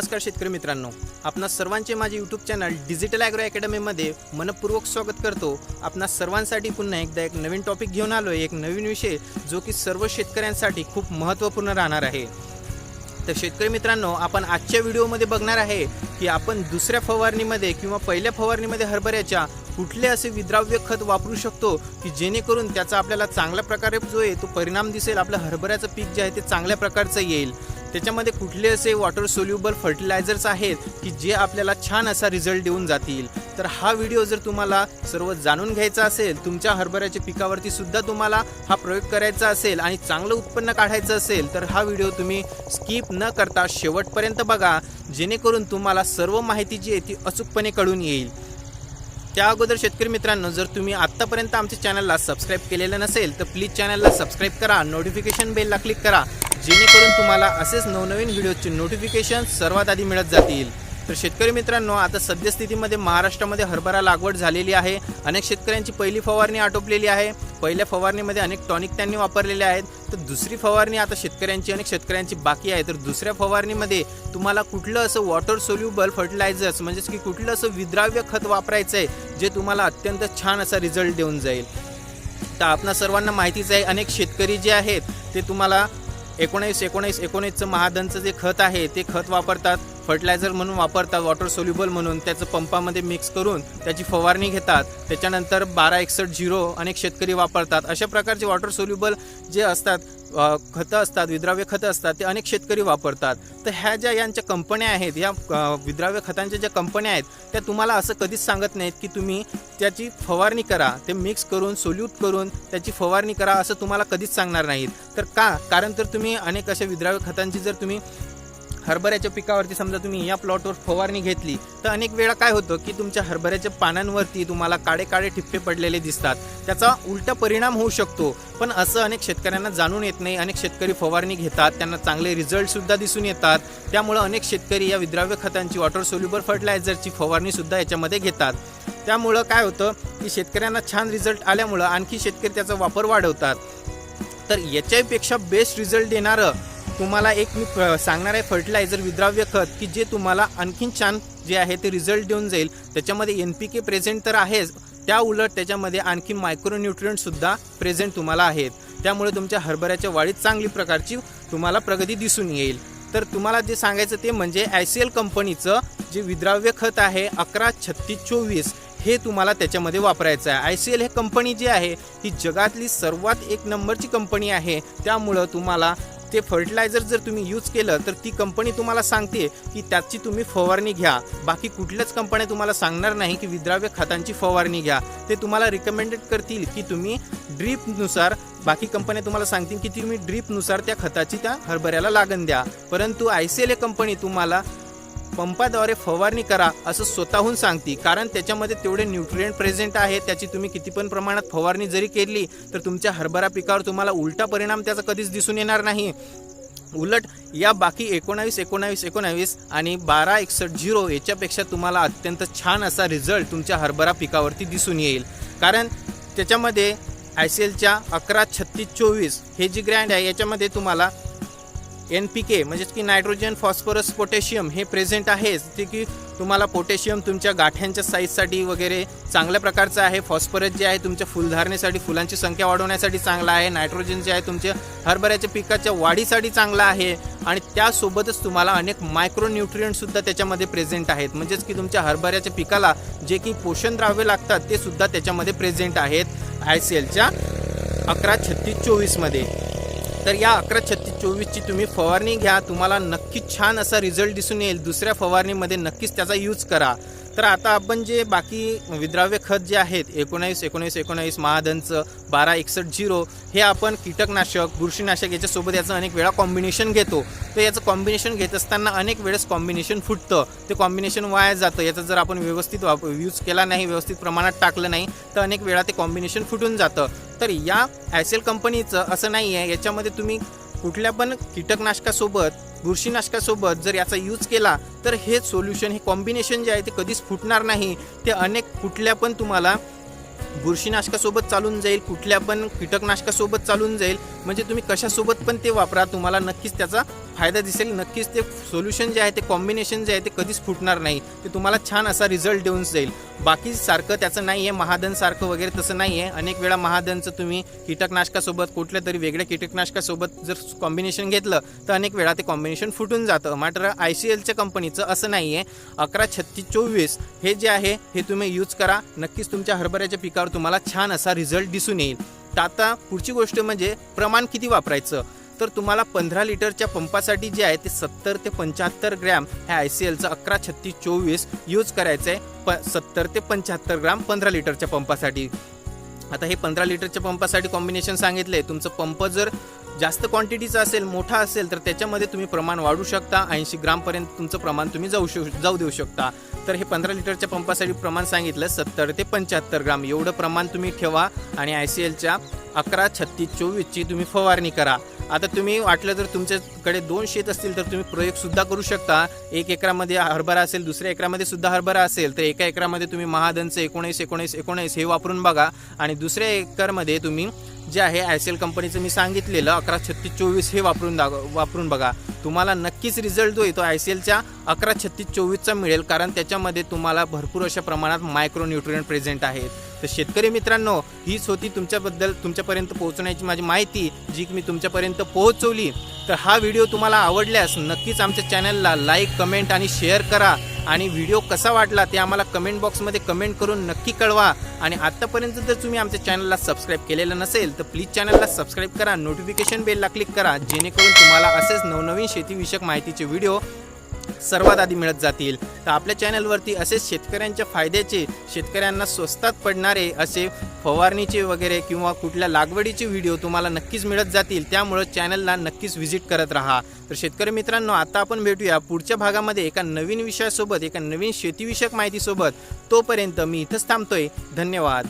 नमस्कार शेतकरी मित्रांनो. आपणा सर्वांचे माझे यूट्यूब चॅनल डिजिटल ॲग्रो अकॅडमीमध्ये मनपूर्वक स्वागत करतो. आपणा सर्वांसाठी पुन्हा एकदा एक नवीन टॉपिक घेऊन आलो एक नवीन विषय जो की सर्व शेतकऱ्यांसाठी खूप महत्त्वपूर्ण राहणार आहे. तर शेतकरी मित्रांनो आपण आजच्या व्हिडिओमध्ये बघणार आहे की आपण दुसऱ्या फवारणीमध्ये किंवा पहिल्या फवारणीमध्ये हरभऱ्याच्या कुठले असे विद्राव्य खत वापरू शकतो की जेणेकरून त्याचा आपल्याला चांगल्या प्रकारे जो आहे तो परिणाम दिसेल आपलं हरभऱ्याचं पीक जे आहे ते चांगल्या प्रकारचं येईल. त्याच्यामध्ये कुठले असे वॉटर सोल्युबल फर्टिलायझर्स आहेत की जे आपल्याला छान असा रिझल्ट देऊन जातील? तर हा व्हिडिओ जर तुम्हाला सर्व जाणून घ्यायचा असेल तुमच्या हरभऱ्याच्या पिकावरती सुद्धा तुम्हाला हा प्रयोग करायचा असेल आणि चांगलं उत्पन्न काढायचं असेल तर हा व्हिडिओ तुम्ही स्किप न करता शेवटपर्यंत बघा जेणेकरून तुम्हाला सर्व माहिती जी आहे ती अचूकपणे कळून येईल. त्या अगोदर शेतकरी मित्रांनो जर तुम्ही आत्तापर्यंत आमच्या चॅनलला सबस्क्राईब केलेलं नसेल तर प्लीज चॅनलला सबस्क्राईब करा नोटिफिकेशन बेलला क्लिक करा जेणेकरून तुम्हाला असेच नवनवीन व्हिडिओचे नोटिफिकेशन सर्वात आधी मिळत जातील. तर शेतकरी मित्रांनो आता सद्यस्थितीमध्ये महाराष्ट्रामध्ये हरभरा लागवड झालेली आहे. अनेक शेतकऱ्यांची पहिली फवारणी आटोपलेली आहे. पहिल्या फवारणीमध्ये अनेक टॉनिक त्यांनी वापरलेले आहेत. तर दुसरी फवारणी आता शेतकऱ्यांची अनेक शेतकऱ्यांची बाकी आहे. तर दुसऱ्या फवारणीमध्ये तुम्हाला कुठलं असं वॉटर सोल्युबल फर्टिलायझर्स म्हणजेच की कुठलं असं विद्राव्य खत वापरायचं आहे जे तुम्हाला अत्यंत छान असा रिझल्ट देऊन जाईल. तर आपणा सर्वांना माहितीच आहे अनेक शेतकरी जे आहेत ते तुम्हाला एकोणीस एकोणीस एकोणीसचं महादनचं जे खत आहे ते खत वापरतात. फर्टिलायझर म्हणून वापरतात वॉटर सोल्युबल म्हणून. त्याचं पंपामध्ये मिक्स करून त्याची फवारणी घेतात. त्याच्यानंतर बारा एकसष्ट झिरो अनेक शेतकरी वापरतात. अशा प्रकारचे वॉटर सोल्युबल जे असतात खतं असतात विद्राव्य खतं असतात ते अनेक शेतकरी वापरतात. तर ह्या ज्या यांच्या कंपन्या आहेत या विद्राव्य खतांच्या ज्या कंपन्या आहेत त्या तुम्हाला असं कधीच सांगत नाहीत की तुम्ही त्याची फवारणी करा ते मिक्स करून सोल्यूट करून त्याची फवारणी करा असं तुम्हाला कधीच सांगणार नाहीत. तर का? कारण तर तुम्ही अनेक अशा विद्राव्य खतांची जर तुम्ही हरभऱ्याच्या पिकावरती समजा तुम्ही या प्लॉटवर फवारणी घेतली तर अनेक वेळा काय होतं की तुमच्या हरभऱ्याच्या पानांवरती तुम्हाला काळे काळे ठिप्पे पडलेले दिसतात. त्याचा उलटा परिणाम होऊ शकतो पण असं अनेक शेतकऱ्यांना जाणून येत नाही. अनेक शेतकरी फवारणी घेतात त्यांना चांगले रिझल्टसुद्धा दिसून येतात. त्यामुळं अनेक शेतकरी या विद्राव्य खतांची वॉटर सोल्युबल फर्टिलायझरची फवारणीसुद्धा याच्यामध्ये घेतात. त्यामुळं काय होतं की शेतकऱ्यांना छान रिझल्ट आल्यामुळं आणखी शेतकरी त्याचा वापर वाढवतात. तर याच्यापेक्षा बेस्ट रिझल्ट देणारं तुम्हाला एक मी सांगणार आहे फर्टिलायझर विद्राव्य खत की जे तुम्हाला आणखीन छान जे आहे ते रिझल्ट देऊन जाईल. त्याच्यामध्ये एन पी के प्रेझेंट तर आहेच. त्या उलट त्याच्यामध्ये आणखी मायक्रोन्युट्रियंटसुद्धा प्रेझेंट तुम्हाला आहेत. त्यामुळे तुमच्या हरभऱ्याच्या वाढीत चांगली प्रकारची तुम्हाला प्रगती दिसून येईल. तर तुम्हाला जे सांगायचं ते म्हणजे आय सी एल कंपनीचं जे विद्राव्य खत आहे अकरा छत्तीस चोवीस हे तुम्हाला त्याच्यामध्ये वापरायचं आहे. आय सी एल हे कंपनी जी आहे ही जगातली सर्वात एक नंबरची कंपनी आहे. त्यामुळं तुम्हाला ते फर्टिलायझर जर तुम्ही यूज केलं तर ती कंपनी तुम्हाला सांगते की त्याची तुम्ही फवारणी घ्या. बाकी कुठल्याच कंपन्या तुम्हाला सांगणार नाही की विद्राव्य खतांची फवारणी घ्या. ते तुम्हाला रिकमेंडेड करतील की तुम्ही ड्रीपनुसार बाकी कंपन्या तुम्हाला सांगतील की तुम्ही ड्रीपनुसार त्या खताची त्या हरभऱ्याला लागण द्या. परंतु I C L A company तुम्हाला पंपाद्वारे फवारणी करा असं स्वतःहून सांगते. कारण त्याच्यामध्ये तेवढे न्यूट्रिएंट प्रेझेंट आहे त्याची तुम्ही किती पण प्रमाणात फवारणी जरी केली तर तुमच्या हरभरा पिकावर तुम्हाला उलटा परिणाम त्याचा कधीच दिसून येणार नाही. उलट या बाकी एकोणावीस एकोणावीस एकोणावीस आणि बारा एकसष्ट झिरो याच्यापेक्षा तुम्हाला अत्यंत छान असा रिझल्ट तुमच्या हरभरा पिकावरती दिसून येईल. कारण त्याच्यामध्ये आय सी एलच्या अकरा छत्तीस चोवीस हे जी ग्रँड आहे याच्यामध्ये तुम्हाला एन पी के म्हणजेच की नायट्रोजन फॉस्फरस पोटॅशियम हे प्रेझेंट आहेच ते की तुम्हाला पोटॅशियम तुमच्या गाठ्यांच्या साईजसाठी वगैरे चांगल्या प्रकारचं आहे. फॉस्फरस जे आहे तुमच्या फुलधारणेसाठी फुलांची संख्या वाढवण्यासाठी चांगला आहे. नायट्रोजन जे आहे तुमच्या हरभऱ्याच्या पिकाच्या वाढीसाठी चांगला आहे. आणि त्यासोबतच तुम्हाला अनेक मायक्रोन्युट्रियंटसुद्धा त्याच्यामध्ये प्रेझेंट आहेत. म्हणजेच की तुमच्या हरभऱ्याच्या पिकाला जे की पोषण द्राव्य लागतात ते सुद्धा त्याच्यामध्ये प्रेझेंट आहेत. आय सी एलच्या अकरा छत्तीस चोवीसमध्ये तर या अकरा छत्तीस चोवीसची तुम्ही फवारणी घ्या. तुम्हाला नक्कीच छान असा रिझल्ट दिसून येईल. दुसऱ्या फवारणीमध्ये नक्कीच त्याचा यूज करा. तर आता आपण जे बाकी विद्राव्य खत जे आहेत एकोणावीस एकोणीस एकोणावीस महादनचं बारा एकसष्ट झिरो हे आपण कीटकनाशक बुरशीनाशक याच्यासोबत याचं अनेक वेळा कॉम्बिनेशन घेतो. तर याचं कॉम्बिनेशन घेत असताना अनेक वेळेस कॉम्बिनेशन फुटतं. ते कॉम्बिनेशन वाया जातं. याचा जर आपण व्यवस्थित वाप यूज केला नाही व्यवस्थित प्रमाणात टाकलं नाही तर अनेक वेळा ते कॉम्बिनेशन फुटून जातं. तर या ॲसेल कंपनीचं असं नाही आहे. याच्यामध्ये तुम्ही कुठल्या पण कीटकनाशकासोबत बुरशीनाशकासोबत जर याचा यूज केला तर हे सोल्युशन हे कॉम्बिनेशन जे आहे ते कधीच फुटणार नाही. ते अनेक कुठल्या पण तुम्हाला बुरशीनाशकासोबत चालून जाईल कुठल्या पण कीटकनाशकासोबत चालून जाईल. म्हणजे तुम्ही कशासोबत पण ते वापरा तुम्हाला नक्कीच त्याचा फायदा दिसेल. नक्कीच ते सोल्युशन जे आहे ते कॉम्बिनेशन जे आहे ते कधीच फुटणार नाही. ते तुम्हाला छान असा रिझल्ट देऊन जाईल. बाकी सारखं त्याचं नाही आहे महादन सारखं वगैरे तसं नाही आहे अनेक वेळा महादनचं तुम्ही कीटकनाशकासोबत कुठल्या तरी वेगळ्या कीटकनाशकासोबत जर कॉम्बिनेशन घेतलं तर अनेक वेळा ते कॉम्बिनेशन फुटून जातं. मात्र आय सी एलच्या कंपनीचं असं नाही आहे अकरा छत्तीस चोवीस हे जे आहे हे तुम्ही यूज करा. नक्कीच तुमच्या हरभऱ्याच्या पिकावर तुम्हाला छान असा रिझल्ट दिसून येईल. तर आता पुढची गोष्ट म्हणजे प्रमाण किती वापरायचं? तर तुम्हाला पंधरा लिटरच्या पंपासाठी जे आहे ते सत्तर ते पंच्याहत्तर ग्रॅम ह्या आय सी एलचं अकरा छत्तीस चोवीस यूज करायचं आहे प सत्तर ते पंच्याहत्तर ग्राम पंधरा लिटरच्या पंपासाठी. आता हे पंधरा लिटरच्या पंपासाठी कॉम्बिनेशन सांगितलं आहे तुमचं पंप जर जास्त क्वांटिटीचा असेल मोठा असेल तर त्याच्यामध्ये तुम्ही प्रमाण वाढू शकता. ऐंशी ग्रामपर्यंत तुमचं प्रमाण तुम्ही जाऊ शक जाऊ देऊ शकता. तर हे पंधरा लिटरच्या पंपासाठी प्रमाण सांगितलं सत्तर ते पंच्याहत्तर ग्राम. एवढं प्रमाण तुम्ही ठेवा आणि आय सी एलच्या अकरा छत्तीस चोवीसची तुम्ही फवारणी करा. आता तुम्ही वाटलं तर तुमच्याकडे दोन शेत असतील तर तुम्ही प्रयोगसुद्धा करू शकता. एक एकरामध्ये हरभरा असेल दुसऱ्या एकरामध्ये सुद्धा हरभरा असेल तर एका एकरामध्ये तुम्ही महादनचं एकोणीस एकोणीस एकोणीस हे वापरून बघा. आणि दुसऱ्या एकरमध्ये तुम्ही जे आहे आय सी एल कंपनीचं मी सांगितलेलं अकरा छत्तीस चोवीस हे वापरून दाग वापरून बघा. तुम्हाला नक्कीच रिझल्ट जो आहे तो आय सी एलच्या अकरा छत्तीस चोवीसचा मिळेल कारण त्याच्यामध्ये तुम्हाला भरपूर अशा प्रमाणात मायक्रो न्यूट्रियन प्रेझेंट आहेत. तर शेतकरी मित्रांनो हीच होती तुमच्याबद्दल तुमच्यापर्यंत पोहोचण्याची माझी माहिती जी मी तुमच्यापर्यंत पोहोचवली. तर हा व्हिडिओ तुम्हाला आवडल्यास नक्कीच आमच्या चॅनलला लाईक कमेंट आणि शेअर करा. आणि व्हिडिओ कसा वाटला ते आम्हाला कमेंट बॉक्समध्ये कमेंट करून नक्की कळवा. आणि आत्तापर्यंत जर तुम्ही आमच्या चॅनलला सबस्क्राईब केलेलं नसेल तर प्लीज चॅनलला सबस्क्राईब करा. नोटिफिकेशन बेलला क्लिक करा जेणेकरून तुम्हाला असेच नवनवीन शेतीविषयक माहितीचे व्हिडिओ सर्वात आधी मिळत जातील. तर आपल्या चॅनलवरती असेच शेतकऱ्यांच्या फायद्याचे शेतकऱ्यांना स्वस्तात पडणारे असे फवारणीचे वगैरे किंवा कुठल्या लागवडीचे व्हिडिओ तुम्हाला नक्कीच मिळत जातील. त्यामुळं चॅनलला नक्कीच व्हिजिट करत राहा. तर शेतकरी मित्रांनो आता आपण भेटूया पुढच्या भागामध्ये एका नवीन विषयासोबत एका नवीन शेतीविषयक माहितीसोबत. तोपर्यंत मी इथंच थांबतोय. धन्यवाद.